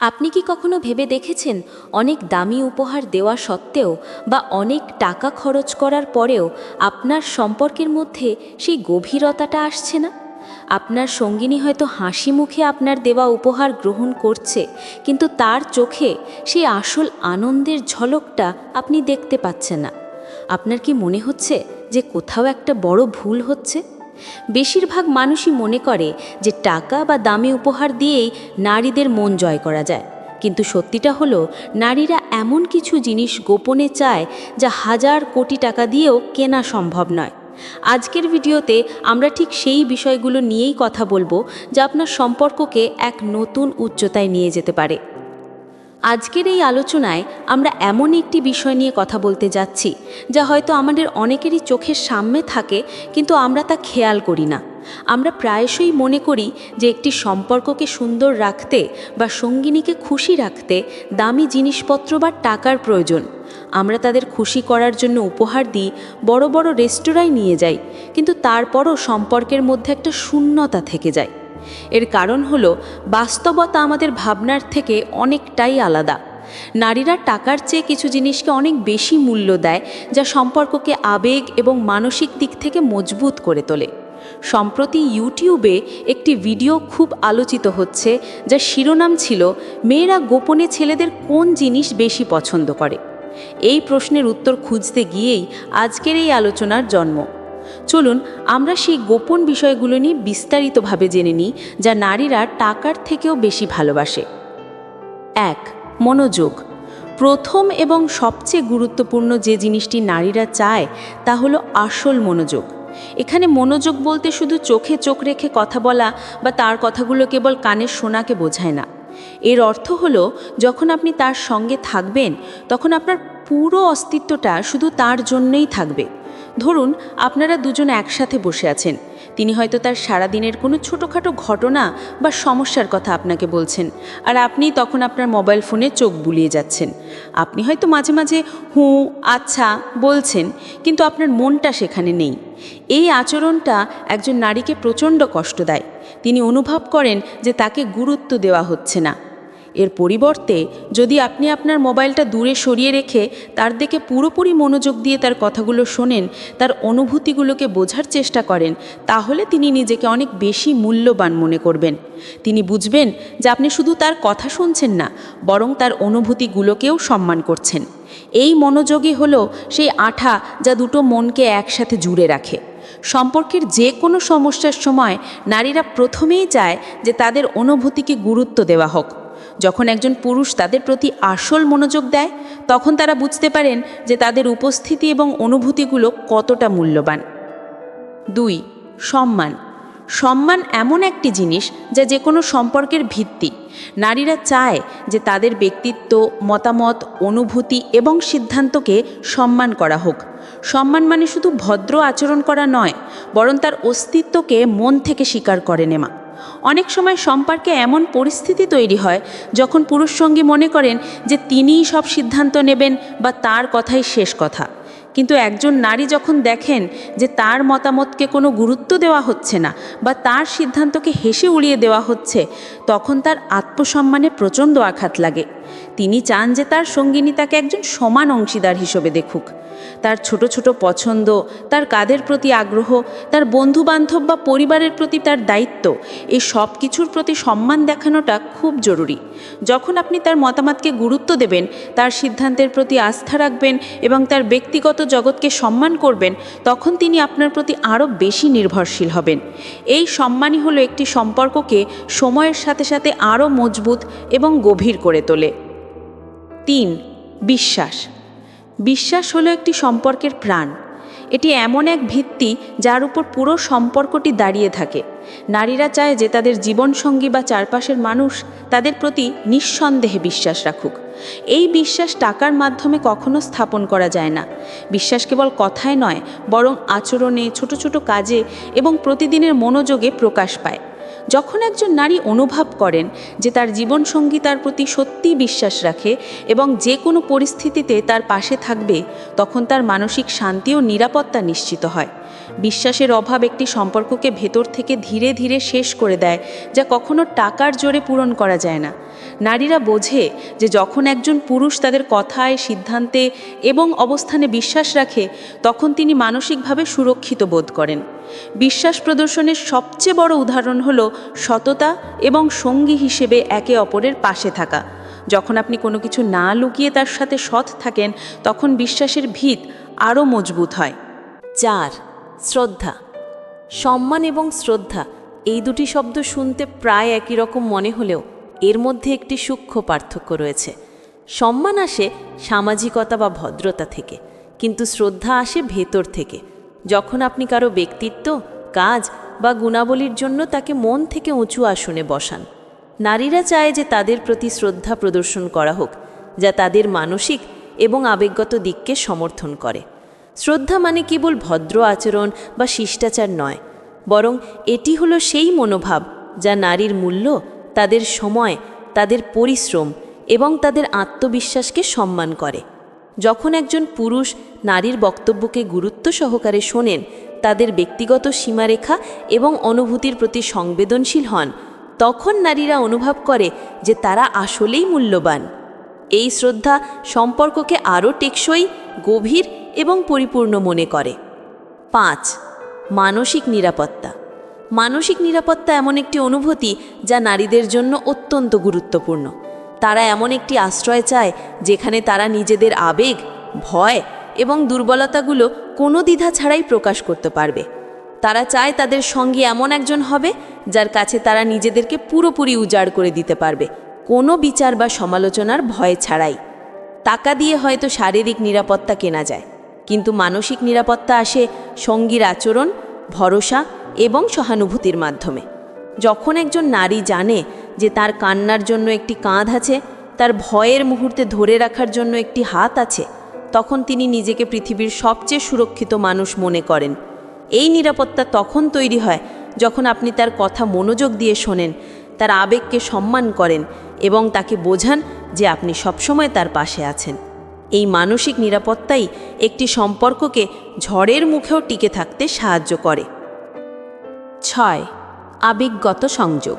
আপনি কি কখনো ভেবে দেখেছেন অনেক দামি উপহার দেওয়া সত্ত্বেও বা অনেক টাকা খরচ করার পরেও আপনার সম্পর্কের মধ্যে সেই গভীরতাটা আসছে না? আপনার সঙ্গিনী হয়তো হাসি মুখে আপনার দেওয়া উপহার গ্রহণ করছে, কিন্তু তার চোখে সেই আসল আনন্দের ঝলকটা আপনি দেখতে পাচ্ছেন না। আপনার কি মনে হচ্ছে যে কোথাও একটা বড় ভুল হচ্ছে? বেশিরভাগ মানুষই মনে করে যে টাকা বা দামি উপহার দিয়েই নারীদের মন জয় করা যায়। কিন্তু সত্যিটা হলো, নারীরা এমন কিছু জিনিস গোপনে চায় যা হাজার কোটি টাকা দিয়েও কেনা সম্ভব নয়। আজকের ভিডিওতে আমরা ঠিক সেই বিষয়গুলো নিয়েই কথা বলব যা আপনার সম্পর্ককে এক নতুন উচ্চতায় নিয়ে যেতে পারে। আজকের এই আলোচনায় আমরা এমন একটি বিষয় নিয়ে কথা বলতে যাচ্ছি, যা হয়তো আমাদের অনেকেরই চোখের সামনে থাকে, কিন্তু আমরা তা খেয়াল করি না। আমরা প্রায়শই মনে করি যে একটি সম্পর্ককে সুন্দর রাখতে বা সঙ্গিনীকে খুশি রাখতে দামি জিনিসপত্র বা টাকার প্রয়োজন। আমরা তাদের খুশি করার জন্য উপহার দিই, বড় বড় রেস্তোরাঁয় নিয়ে যাই, কিন্তু তারপরও সম্পর্কের মধ্যে একটা শূন্যতা থেকে যায়। এর কারণ হলো, বাস্তবতা আমাদের ভাবনার থেকে অনেকটাই আলাদা। নারীরা টাকার চেয়ে কিছু জিনিসকে অনেক বেশি মূল্য দেয়, যা সম্পর্ককে আবেগ এবং মানসিক দিক থেকে মজবুত করে তোলে। সম্প্রতি ইউটিউবে একটি ভিডিও খুব আলোচিত হচ্ছে, যার শিরোনাম ছিল, মেয়েরা গোপনে ছেলেদের কোন জিনিস বেশি পছন্দ করে? এই প্রশ্নের উত্তর খুঁজতে গিয়েই আজকের এই আলোচনার জন্ম। চলুন, আমরা সেই গোপন বিষয়গুলো নিয়ে বিস্তারিতভাবে জেনে নিই, যা নারীরা টাকার থেকেও বেশি ভালোবাসে। এক, মনোযোগ। প্রথম এবং সবচেয়ে গুরুত্বপূর্ণ যে জিনিসটি নারীরা চায়, তা হলো আসল মনোযোগ। এখানে মনোযোগ বলতে শুধু চোখে চোখ রেখে কথা বলা বা তার কথাগুলো কেবল কানের শোনাকে বোঝায় না। এর অর্থ হলো, যখন আপনি তার সঙ্গে থাকবেন, তখন আপনার পুরো অস্তিত্বটা শুধু তার জন্যই থাকবে। ধরুন, আপনারা দুজন একসাথে বসে আছেন। তিনি হয়তো তার সারাদিনের কোনো ছোটোখাটো ঘটনা বা সমস্যার কথা আপনাকে বলছেন, আর আপনি তখন আপনার মোবাইল ফোনে চোখ বুলিয়ে যাচ্ছেন। আপনি হয়তো মাঝে মাঝে হুঁ আচ্ছা বলছেন, কিন্তু আপনার মনটা সেখানে নেই। এই আচরণটা একজন নারীকে প্রচণ্ড কষ্ট দেয়। তিনি অনুভব করেন যে তাকে গুরুত্ব দেওয়া হচ্ছে না। এর পরিবর্তে যদি আপনি আপনার মোবাইলটা দূরে সরিয়ে রেখে তার দিকে পুরোপুরি মনোযোগ দিয়ে তার কথাগুলো শোনেন, তার অনুভূতিগুলোকে বোঝার চেষ্টা করেন, তাহলে তিনি নিজেকে অনেক বেশি মূল্যবান মনে করবেন। তিনি বুঝবেন যে আপনি শুধু তার কথা শুনছেন না, বরং তার অনুভূতিগুলোকেও সম্মান করছেন। এই মনোযোগই হলো সেই আঠা যা দুটো মনকে একসাথে জুড়ে রাখে। সম্পর্কের যে কোনো সমস্যার সময় নারীরা প্রথমেই চায় যে তাদের অনুভূতিকে গুরুত্ব দেওয়া হোক। যখন একজন পুরুষ তাদের প্রতি আসল মনোযোগ দেয়, তখন তারা বুঝতে পারেন যে তাদের উপস্থিতি এবং অনুভূতিগুলো কতটা মূল্যবান। দুই, সম্মান। সম্মান এমন একটি জিনিস যা যে কোনো সম্পর্কের ভিত্তি। নারীরা চায় যে তাদের ব্যক্তিত্ব, মতামত, অনুভূতি এবং সিদ্ধান্তকে সম্মান করা হোক। সম্মান মানে শুধু ভদ্র আচরণ করা নয়, বরং তার অস্তিত্বকে মন থেকে স্বীকার করে নেওয়া। অনেক সময় সম্পর্কে এমন পরিস্থিতি তৈরি হয় যখন পুরুষ সঙ্গী মনে করেন যে তিনিই সব সিদ্ধান্ত নেবেন বা তার কথাই শেষ কথা। কিন্তু একজন নারী যখন দেখেন যে তার মতামতকে কোনো গুরুত্ব দেওয়া হচ্ছে না বা তার সিদ্ধান্তকে হেসে উড়িয়ে দেওয়া হচ্ছে, তখন তার আত্মসম্মানে প্রচণ্ড আঘাত লাগে। তিনি চান যে তার সঙ্গিনী তাকে একজন সমান অংশীদার হিসেবে দেখুক। তার ছোট ছোট পছন্দ, তার কাদের প্রতি আগ্রহ, তার বন্ধু বান্ধব বা পরিবারের প্রতি তার দায়িত্ব, এই সব কিছুর প্রতি সম্মান দেখানোটা খুব জরুরি। যখন আপনি তার মতামতকে গুরুত্ব দেবেন, তার সিদ্ধান্তের প্রতি আস্থা রাখবেন এবং তার ব্যক্তিগত জগৎকে সম্মান করবেন, তখন তিনি আপনার প্রতি আরও বেশি নির্ভরশীল হবেন। এই সম্মানই হলো একটি সম্পর্ককে সময়ের সাথে সাথে আরও মজবুত এবং গভীর করে তোলে। তিন, বিশ্বাস। বিশ্বাস হলো একটি সম্পর্কের প্রাণ। এটি এমন এক ভিত্তি যার উপর পুরো সম্পর্কটি দাঁড়িয়ে থাকে। নারীরা চায় যে তাদের জীবনসঙ্গী বা চারপাশের মানুষ তাদের প্রতি নিঃসন্দেহে বিশ্বাস রাখুক। এই বিশ্বাস টাকার মাধ্যমে কখনো স্থাপন করা যায় না। বিশ্বাস কেবল কথায় নয়, বরং আচরণে, ছোট ছোট কাজে এবং প্রতিদিনের মনোযোগে প্রকাশ পায়। যখন একজন নারী অনুভব করেন যে তার জীবনসঙ্গী তার প্রতি সত্যি বিশ্বাস রাখে এবং যে কোনো পরিস্থিতিতে তার পাশে থাকবে, তখন তার মানসিক শান্তি ও নিরাপত্তা নিশ্চিত হয়। বিশ্বাসের অভাব একটি সম্পর্ককে ভেতর থেকে ধীরে ধীরে শেষ করে দেয়, যা কখনো টাকার জোরে পূরণ করা যায় না। নারীরা বোঝে যে যখন একজন পুরুষ তাদের কথায়, সিদ্ধান্তে এবং অবস্থানে বিশ্বাস রাখে, তখন তিনি মানসিকভাবে সুরক্ষিত বোধ করেন। বিশ্বাস প্রদর্শনের সবচেয়ে বড় উদাহরণ হল সততা এবং সঙ্গী হিসেবে একে অপরের পাশে থাকা। যখন আপনি কোনো কিছু না লুকিয়ে তার সাথে সৎ থাকেন, তখন বিশ্বাসের ভিত আরও মজবুত হয়। চার, শ্রদ্ধা। সম্মান এবং শ্রদ্ধা, এই দুটি শব্দ শুনতে প্রায় একই রকম মনে হলেও এর মধ্যে একটি সূক্ষ্ম পার্থক্য রয়েছে। সম্মান আসে সামাজিকতা বা ভদ্রতা থেকে, কিন্তু শ্রদ্ধা আসে ভেতর থেকে। যখন আপনি কারও ব্যক্তিত্ব, কাজ বা গুণাবলীর জন্য তাকে মন থেকে উঁচু আসনে বসান, নারীরা চায় যে তাদের প্রতি শ্রদ্ধা প্রদর্শন করা হোক, যা তাদের মানসিক এবং আবেগগত দিককে সমর্থন করে। শ্রদ্ধা মানে কেবল ভদ্র আচরণ বা শিষ্টাচার নয়, বরং এটি হলো সেই মনোভাব যা নারীর মূল্য তাদের সময়, তাদের পরিশ্রম এবং তাদের আত্মবিশ্বাসকে সম্মান করে। যখন একজন পুরুষ নারীর বক্তব্যকে গুরুত্ব সহকারে শোনেন, তাদের ব্যক্তিগত সীমারেখা এবং অনুভূতির প্রতি সংবেদনশীল হন, তখন নারীরা অনুভব করে যে তারা আসলেই মূল্যবান। এই শ্রদ্ধা সম্পর্ককে আরও টেকসই, গভীর এবং পরিপূর্ণ মনে করে। পাঁচ, মানসিক নিরাপত্তা। মানসিক নিরাপত্তা এমন একটি অনুভূতি যা নারীদের জন্য অত্যন্ত গুরুত্বপূর্ণ। তারা এমন একটি আশ্রয় চায় যেখানে তারা নিজেদের আবেগ, ভয় এবং দুর্বলতাগুলো কোনো দ্বিধা ছাড়াই প্রকাশ করতে পারবে। তারা চায় তাদের সঙ্গে এমন একজন হবে যার কাছে তারা নিজেদেরকে পুরোপুরি উজাড় করে দিতে পারবে, কোনো বিচার বা সমালোচনার ভয় ছাড়াই। টাকা দিয়ে হয়তো শারীরিক নিরাপত্তা কেনা যায়, কিন্তু মানসিক নিরাপত্তা আসে সঙ্গীর আচরণ, ভরসা এবং সহানুভূতির মাধ্যমে। যখন একজন নারী জানে যে তার কান্নার জন্য একটি কাঁধ আছে, তার ভয়ের মুহূর্তে ধরে রাখার জন্য একটি হাত আছে, তখন তিনি নিজেকে পৃথিবীর সবচেয়ে সুরক্ষিত মানুষ মনে করেন। এই নিরাপত্তা তখন তৈরি হয় যখন আপনি তার কথা মনোযোগ দিয়ে শোনেন, তার আবেগকে সম্মান করেন এবং তাকে বোঝান যে আপনি সবসময় তার পাশে আছেন। এই মানসিক নিরাপত্তাই একটি সম্পর্ককে ঝড়ের মুখেও টিকে থাকতে সাহায্য করে। ছয়, আবেগগত সংযোগ।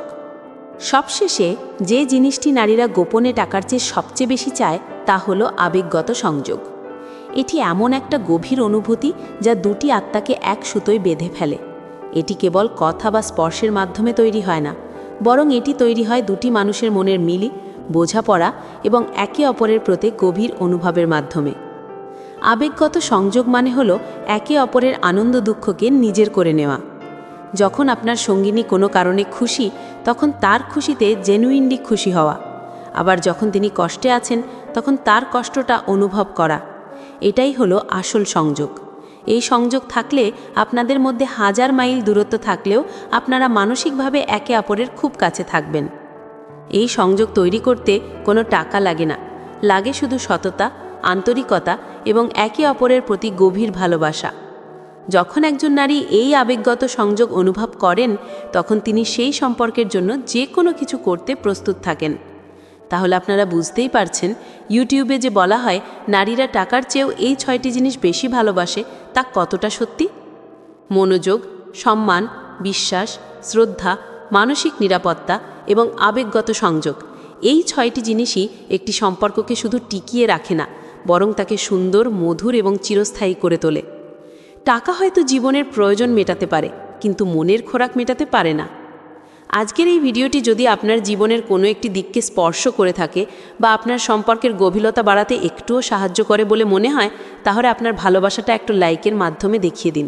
সবশেষে যে জিনিসটি নারীরা গোপনে টাকার চেয়ে সবচেয়ে বেশি চায়, তা হলো আবেগগত সংযোগ। এটি এমন একটা গভীর অনুভূতি যা দুটি আত্মাকে এক সুতোয় বেঁধে ফেলে। এটি কেবল কথা বা স্পর্শের মাধ্যমে তৈরি হয় না, বরং এটি তৈরি হয় দুটি মানুষের মনের মিলি বোঝাপড়া এবং একে অপরের প্রতি গভীর অনুভবের মাধ্যমে। আবেগগত সংযোগ মানে হলো একে অপরের আনন্দ দুঃখকে নিজের করে নেওয়া। যখন আপনার সঙ্গিনী কোনো কারণে খুশি, তখন তার খুশিতে জেনুইনলি খুশি হওয়া। আবার যখন তিনি কষ্টে আছেন, তখন তার কষ্টটা অনুভব করা। এটাই হলো আসল সংযোগ। এই সংযোগ থাকলে আপনাদের মধ্যে হাজার মাইল দূরত্ব থাকলেও আপনারা মানসিকভাবে একে অপরের খুব কাছে থাকবেন। এই সংযোগ তৈরি করতে কোনো টাকা লাগে না। লাগে শুধু সততা, আন্তরিকতা এবং একে অপরের প্রতি গভীর ভালোবাসা। যখন একজন নারী এই আবেগগত সংযোগ অনুভব করেন, তখন তিনি সেই সম্পর্কের জন্য যে কোনো কিছু করতে প্রস্তুত থাকেন। তাহলে আপনারা বুঝতেই পারছেন, ইউটিউবে যে বলা হয়, নারীরা টাকার চেয়েও এই ছয়টি জিনিস বেশি ভালোবাসে, তা কতটা সত্যি? মনোযোগ, সম্মান, বিশ্বাস, শ্রদ্ধা, মানসিক নিরাপত্তা এবং আবেগগত সংযোগ, এই ছয়টি জিনিসই একটি সম্পর্ককে শুধু টিকিয়ে রাখে না, বরং তাকে সুন্দর, মধুর এবং চিরস্থায়ী করে তোলে। টাকা হয়তো জীবনের প্রয়োজন মেটাতে পারে, কিন্তু মনের খোরাক মেটাতে পারে না। আজকের এই ভিডিওটি যদি আপনার জীবনের কোনো একটি দিককে স্পর্শ করে থাকে বা আপনার সম্পর্কের গভীরতা বাড়াতে একটুও সাহায্য করে বলে মনে হয়, তাহলে আপনার ভালোবাসাটা একটু লাইকের মাধ্যমে দেখিয়ে দিন।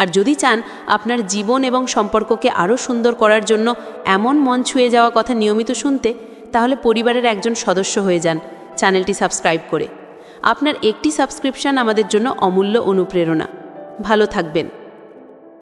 আর যদি চান আপনার জীবন এবং সম্পর্ককে আরও সুন্দর করার জন্য এমন মন ছুঁয়ে যাওয়া কথা নিয়মিত শুনতে, তাহলে পরিবারের একজন সদস্য হয়ে যান চ্যানেলটি সাবস্ক্রাইব করে। আপনার একটি সাবস্ক্রিপশন আমাদের জন্য অমূল্য অনুপ্রেরণা। ভালো থাকবেন।